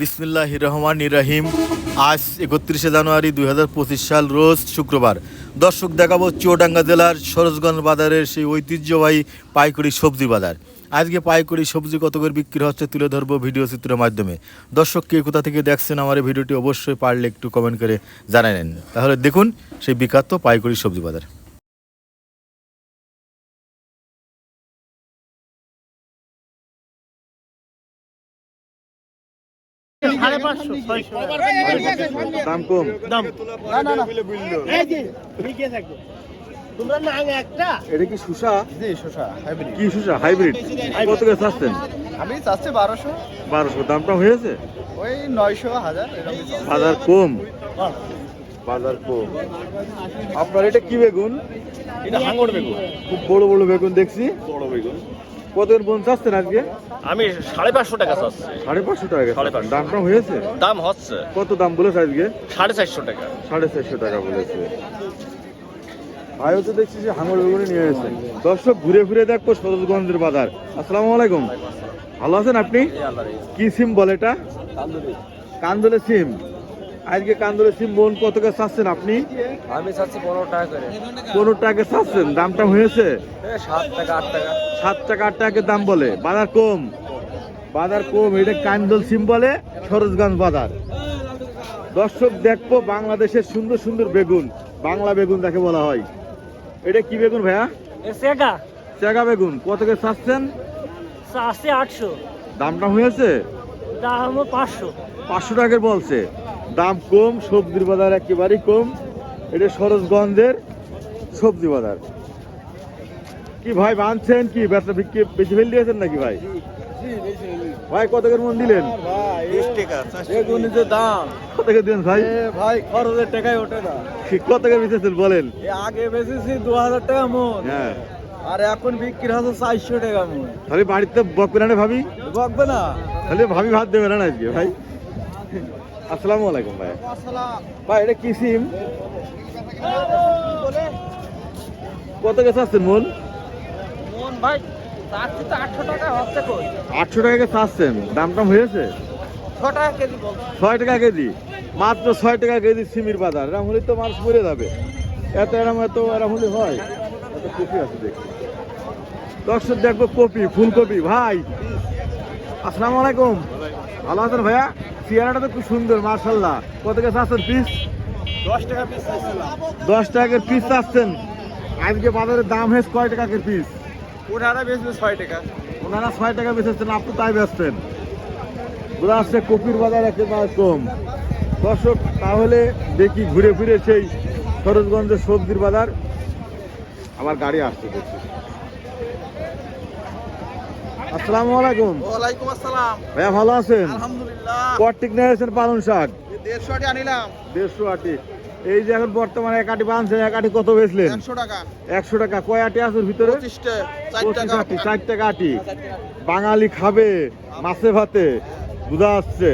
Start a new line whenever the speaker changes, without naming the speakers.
বিসমিল্লাহ রহমান রাহিম। আজ একত্রিশে জানুয়ারি দুই হাজার পঁচিশ সাল, রোজ শুক্রবার। দর্শক দেখাবো চুয়াডাঙ্গা জেলার সরোজগঞ্জ বাজারের সেই ঐতিহ্যবাহী পাইকারি সবজি বাজার। আজকে পাইকারি সবজি কত করে বিক্রি হচ্ছে তুলে ধরবো ভিডিও চিত্রের মাধ্যমে। দর্শক কে কোথা থেকে দেখছেন আমার এই ভিডিওটি অবশ্যই পারলে একটু কমেন্ট করে জানালেন তাহলে দেখুন সেই বিখ্যাত পাইকারি সবজি বাজার।
সাড়ে পাঁচশো ছয়শো।
দাম কম।
দাম না না
এটা কি সুসা
জি হাইব্রিড
কি সুসা হাইব্রিড কত করে চাচ্ছেন?
আমি চাচ্ছি বারোশো।
বারোশো। দামটা হয়েছে?
ওই নয়শো হাজার
বাজার কম। বাজার কম। আপনার এটা কি বেগুন?
এটা হাঙ্গর বেগুন।
খুব বড় বড় বেগুন দেখছি।
বড় বেগুন।
কত বোন চাচ্ছেন আজকে?
আমি সাড়ে পাঁচশো টাকা চাচ্ছি।
সাড়ে পাঁচশো টাকা
সাড়ে পাঁচশো।
দামটা হয়েছে?
দাম হচ্ছে।
কত দাম বলেছে আজকে?
সাড়ে চারশো টাকা।
সাড়ে চারশো টাকা বলেছে। ভাইও তো দেখছি যে হাঙর বেগুনে নিয়ে এসেছে। দর্শক ঘুরে ঘুরে দেখব সরোজগঞ্জের বাজার। আসসালামু আলাইকুম। ভালো আছেন আপনি? কি সিম বলে এটা? কান্দলে সিম। আজকে কান্দলে সিম বোন কত করে চাচ্ছেন আপনি?
আমি চাচ্ছি পনেরো টাকা করে।
পনেরো টাকা চাচ্ছেন দামটা হয়েছে?
এ, সাত টাকা আট টাকা।
সাত টাকা আট টাকা দাম বলে বাজার কম। বাজার কম এটা কান্দল সিম বলে সরোজগঞ্জ বাজার। দর্শক দেখব বাংলাদেশের সুন্দর সুন্দর বেগুন বাংলা বেগুন যাকে বলা হয়। এটা কি বেগুন ভাইয়া?
সেগা।
চেগা বেগুন কত করে চাচ্ছেন?
আছে আটশো।
দামটা হয়েছে?
দাম পাঁচশো।
পাঁচশো টাকার বলছে। দাম কম সবজির বাজার একেবারেই কম। এটা সরোজগঞ্জের সবজি বাজার। কি ভাই বাঁধছেন কি? ব্যবসা বিক্রি বেশি ফেল দিয়েছেন নাকি ভাই? ভাই কত করে মন দিলেন?
দাম।
কত করে দিলেন ভাই?
ভাই খরচের টাকায় ওঠে না।
কত করে বেচেছেন বলেন?
আগে বেচেছি দু হাজার টাকা মন।
হ্যাঁ।
আর এখন বিক্রি হচ্ছে চারশো টাকা মন।
তাহলে বাড়িতে বকবে না ভাবি?
বকবে না।
তাহলে ভাবি ভাত দেবে না আজকে ভাই? আসসালামু আলাইকুম ভাই। ভাই এটা কি সিম? কত গেছে আসছেন মন
মন ভাই আটশো টাকা
টাকা চাচ্ছেন দাম টাম হয়েছে? ছয় টাকা কেজি। মাত্র ছয় টাকা কেজি সিমির বাজার। এরম হলে তো মানুষ মরে যাবে। এত এরম এত এরম হলে হয়। এত কপি আছে দেখি দর্শক দেখব কপি ফুলকপি। ভাই আসসালামু আলাইকুম। ভালো আছেন ভাইয়া? চেয়ারাটা তো খুব সুন্দর মার্শাল্লাহ কত গেছে আছেন পিস
দশ টাকা পিস
দশ টাকার পিস চাচ্ছেন। আজকে বাজারের দাম হয়েছে কয় টাকার পিস
ওনারা বেচবে ছয় টাকা।
ওনারা ছয় টাকা বেচেছেন আপনি তাই বেচছেন। ওরা আসছে কপির বাজার একেবারে কম। দর্শক তাহলে দেখি ঘুরে ফিরে সেই সরোজগঞ্জের সবজির বাজার। আমার গাড়ি আসছে দেখছি আসসালামু আলাইকুম।
ওয়ালাইকুম আসসালাম।
ভাইয়া ভালো আছেন?
আলহামদুলিল্লাহ।
কটিক নিয়ে এসেছেন পালন শাক?
দেড়শো আটি আনিলাম।
দেড়শো আটি। এই যে এখন বর্তমানে এক আটি বানছেন এক আটি কত বেচলেন?
একশো টাকা।
একশো টাকা। কয় আটি আছে ভিতরে?
টাকা।
আটি চার টাকা আটি। বাঙালি খাবে মাছে ভাতে। বুঝা আসছে।